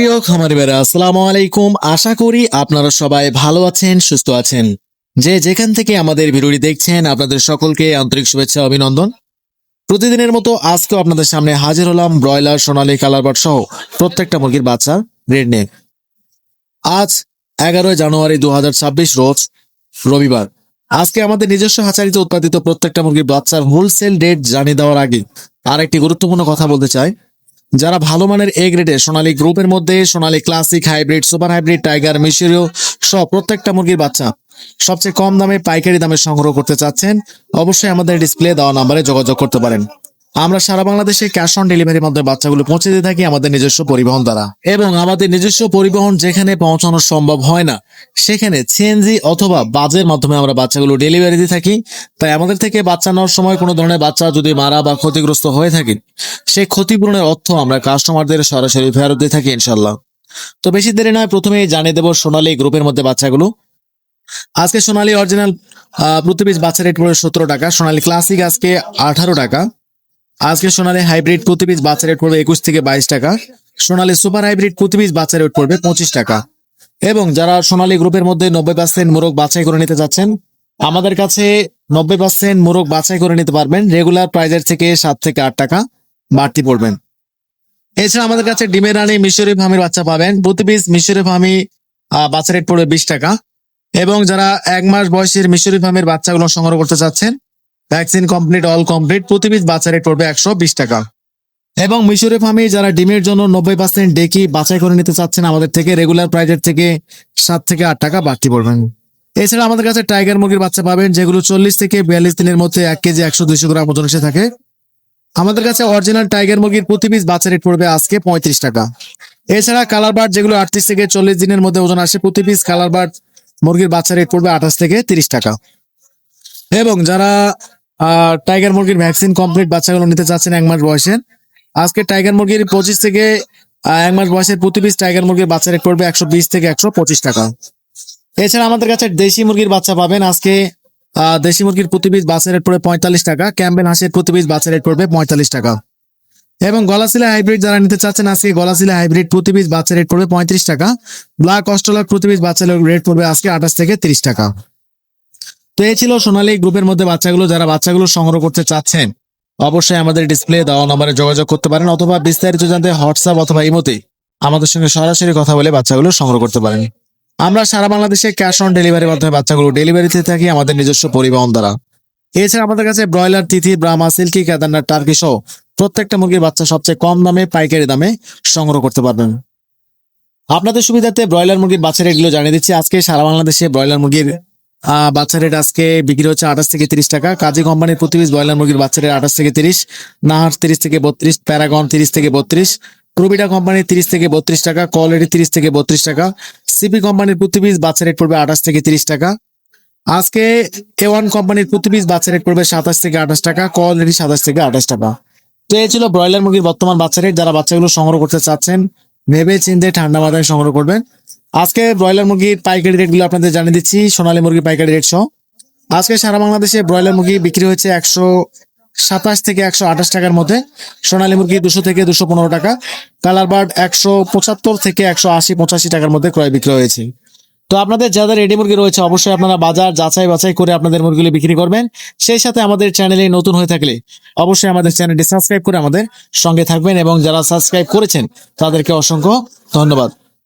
প্রিয় খামারি বেড়া আসসালামু আলাইকুম। আশা করি আপনারা সবাই ভালো আছেন, সুস্থ আছেন। যে যেখান থেকে আমাদের ভিডিওটি দেখছেন, আপনাদের সকলকে আন্তরিক শুভেচ্ছা, অভিনন্দন। প্রতিদিনের মতো আজকেও আপনাদের সামনে হাজির হলাম ব্রয়লার, সোনালী কালারবাট সহ প্রত্যেকটা মুরগির বাচ্চা রেড নিয়ে। আজ এগারোই জানুয়ারি দু হাজার ছাব্বিশ রোজ রবিবার। আজকে আমাদের নিজস্ব হাচারিতে উৎপাদিত প্রত্যেকটা মুরগির বাচ্চার হোলসেল রেট জানিয়ে দেওয়ার আগে আর একটি গুরুত্বপূর্ণ কথা বলতে চাই। যারা ভালো মানের এ গ্রেডে সোনালী গ্রুপের মধ্যে Sonali classic hybrid super hybrid tiger মিশরীয় সব প্রত্যেকটা মুরগির বাচ্চা সবচেয়ে কম দামে পাইকারি দামে সংগ্রহ করতে চাচ্ছেন, অবশ্যই আমাদের ডিসপ্লে দেওয়া নাম্বারে যোগাযোগ করতে পারেন। আমরা সারা বাংলাদেশে ক্যাশ অন ডেলিভারির মাধ্যমে বাচ্চাগুলো পৌঁছে দিয়ে থাকি আমাদের নিজস্ব পরিবহন দ্বারা। এবং আমাদের নিজস্ব পরিবহন যেখানে পৌঁছানো সম্ভব হয় না, সেখানে সিএনজি অথবা বাজের মাধ্যমে আমরা বাচ্চাগুলো ডেলিভারি দিয়ে থাকি। তাই আমাদের থেকে বাচ্চা নেওয়ার সময় কোনো ধরনের বাচ্চা যদি মারা বা ক্ষতিগ্রস্ত হয়ে থাকে সেই ক্ষতিপূরণের অর্থ আমরা কাস্টমারদের সরাসরি ফেরত দিয়ে থাকি ইনশাল্লাহ তো বেশি দেরি নয়, প্রথমেই জানিয়ে দেবো সোনালী গ্রুপের মধ্যে বাচ্চাগুলো। আজকে সোনালী অরিজিনাল প্রতি বাচ্চা রেট পড়বে সতেরো টাকা, সোনালী ক্লাসিক আজকে আঠারো টাকা। আজকে সোনালী হাইব্রিড প্রতি পিস বাচ্চা রেট পড়বে একুশ থেকে বাইশ টাকা। সোনালী সুপার হাইব্রিড প্রতি পিস বাচ্চা রেট পড়বে পঁচিশ টাকা। এবং যারা সোনালী গ্রুপের মধ্যে নব্বই পার্সেন্ট মোরগ বাছাই করে নিতে যাচ্ছেন, আমাদের কাছে নব্বই পার্সেন্ট মোরগ বাছাই করে নিতে পারবেন। রেগুলার প্রাইজের থেকে সাত থেকে আট টাকা বাড়তি পড়বেন। এছাড়া আমাদের কাছে ডিমের রানী মিশরি ফার্মের বাচ্চা পাবেন। প্রতি পিস মিশরি ফার্মি বাচ্চা রেট পড়বে বিশ টাকা। এবং যারা এক মাস বয়সের মিশরি ফার্মের বাচ্চাগুলো সংগ্রহ করতে চাচ্ছেন ভ্যাকসিন কমপ্লিট অল কমপ্লিট প্রতি পিস বাচ্চা রেট পড়বে একশো বিশ টাকা। এবং মিশরি ফার্মে যারা ডিমের জন্য নব্বই পার্সেন্ট ডেকি বাছাই করে নিতে চাচ্ছেন, আমাদের থেকে রেগুলার প্রাইজের থেকে সাত থেকে আট টাকা বাড়তি পড়বেন। এছাড়া আমাদের কাছে টাইগার মুরগির বাচ্চা পাবেন, যেগুলো চল্লিশ থেকে বিয়াল্লিশ দিনের মধ্যে এক কেজি একশো দুইশো গ্রাম ওজন এসে থাকে। আমাদের কাছে অরিজিনাল টাইগার মুরগির প্রতি পিস বাচ্চা রেট পড়বে আজকে পঁয়ত্রিশ টাকা। এছাড়া কালার বার্ড যেগুলো আটত্রিশ থেকে চল্লিশ দিনের মধ্যে ওজন আসে প্রতি পিস কালার বার্ড মুরগির বাচ্চা রেট পড়বে আঠাশ থেকে তিরিশ টাকা। এবং যারা টাইগার মুরগির ভ্যাকসিন কমপ্লিট বাচ্চাগুলো নিতে চাচ্ছেন এক মাস বয়সের আজকে টাইগার মুরগির পঁচিশ থেকে এক মাস বয়সের প্রতি পিস টাইগার মুরগির বাচ্চা রেট পড়বে একশো বিশ থেকে একশো পঁচিশ টাকা। এছাড়া আমাদের কাছে দেশি মুরগির বাচ্চা পাবেন। আজকে দেশি মুরগির প্রতি পিস বাচ্চা রেট পড়বে পঁয়তাল্লিশ টাকা। ক্যাম্বেল হাঁসের প্রতি পিস বাচ্চা রেট পড়বে পঁয়তাল্লিশ টাকা। এবং গলাশিলা হাইব্রিড যারা নিতে চাচ্ছেন, আজকে গলাশিলা হাইব্রিড প্রতি পিস বাচ্চা রেট পড়বে পঁয়ত্রিশ টাকা। ব্ল্যাক অস্ট্রেলার প্রতি পিস বাচ্চা রেট পড়বে আজকে আঠাশ থেকে তিরিশ টাকা। তো এই ছিল সোনালী গ্রুপের মধ্যে বাচ্চাগুলো, যারা বাচ্চাগুলো সংগ্রহ করতে চাচ্ছেন, অবশ্যই আমাদের ডিসপ্লে দেওয়া নম্বরে যোগাযোগ করতে পারেন অথবা বিস্তারিত জানতে হোয়াটসঅ্যাপ অথবা ইমোতে আমাদের সঙ্গে সরাসরি কথা বলে বাচ্চাগুলো সংগ্রহ করতে পারেন। আমরা সারা বাংলাদেশে ক্যাশ অন ডেলিভারির মাধ্যমে বাচ্চাগুলো ডেলিভারিতে থাকি আমাদের নিজস্ব পরিবহন দ্বারা। এছাড়া আমাদের কাছে ব্রয়লার তিথি ব্রাহ্মা সিল্কি কেদারনাথ টার্কি সহ প্রত্যেকটা মুরগির বাচ্চা সবচেয়ে কম দামে, পাইকারি দামে সংগ্রহ করতে পারবেন। আপনাদের সুবিধার্থে ব্রয়লার মুরগির বাচ্চা রেটগুলো জানিয়ে দিচ্ছি। আজকে সারা বাংলাদেশে ব্রয়লার মুরগির বাচ্চা রেট আজকে বিক্রি হচ্ছে আঠাশ থেকে তিরিশ টাকা। কাজী কোম্পানির প্রতি পিস ব্রয়লার মুরগির বাচ্চা রেট আঠাশ থেকে তিরিশ, নাহার তিরিশ থেকে বত্রিশ, প্যারাগন তিরিশ থেকে বত্রিশ প্রবিটা কোম্পানির তিরিশ থেকে বত্রিশ টাকা কোয়ালিটি তিরিশ থেকে বত্রিশ টাকা, সিপি কোম্পানির প্রতি পিস বাচ্চা রেট পড়বে আঠাশ থেকে তিরিশ টাকা। আজকে এ ওয়ান কোম্পানির প্রতি পিস বাচ্চা রেট পড়বে সাতাশ থেকে আঠাশ টাকা কোয়ালিটি সাতাশ থেকে আঠাশ টাকা। তো এই ছিল ব্রয়লার মুরগির বর্তমান বাচ্চা রেট। যারা বাচ্চাগুলো সংগ্রহ করতে চাচ্ছেন ভেবে চিন্তে ঠান্ডা মাথায় সংগ্রহ করবেন। আজকে ব্রয়লার মুরগির পাইকারি রেটগুলো আপনাদের জানিয়ে দিচ্ছি, সোনালী মুরগির পাইকারি রেট সহ। আজকে সারা বাংলাদেশে ব্রয়লার মুরগি বিক্রি হচ্ছে একশো সাতাশ থেকে একশো আঠাশ টাকার মধ্যে। সোনালী মুরগি দুশো থেকে দুশো পনেরো টাকা, কালার বার্ড একশো পঁচাত্তর থেকে একশো আশি পঁচাশি টাকার মধ্যে ক্রয় বিক্রি হয়েছে। তো আপনাদের যাদের রেডি মুরগি রয়েছে, অবশ্যই আপনারা বাজার যাচাই বাছাই করে আপনাদের মুরগিগুলি বিক্রি করবেন। সেই সাথে আমাদের চ্যানেলে নতুন হয়ে থাকলে অবশ্যই আমাদের চ্যানেলটি সাবস্ক্রাইব করে আমাদের সঙ্গে থাকবেন এবং যারা সাবস্ক্রাইব করেছেন, তাদেরকে অসংখ্য ধন্যবাদ।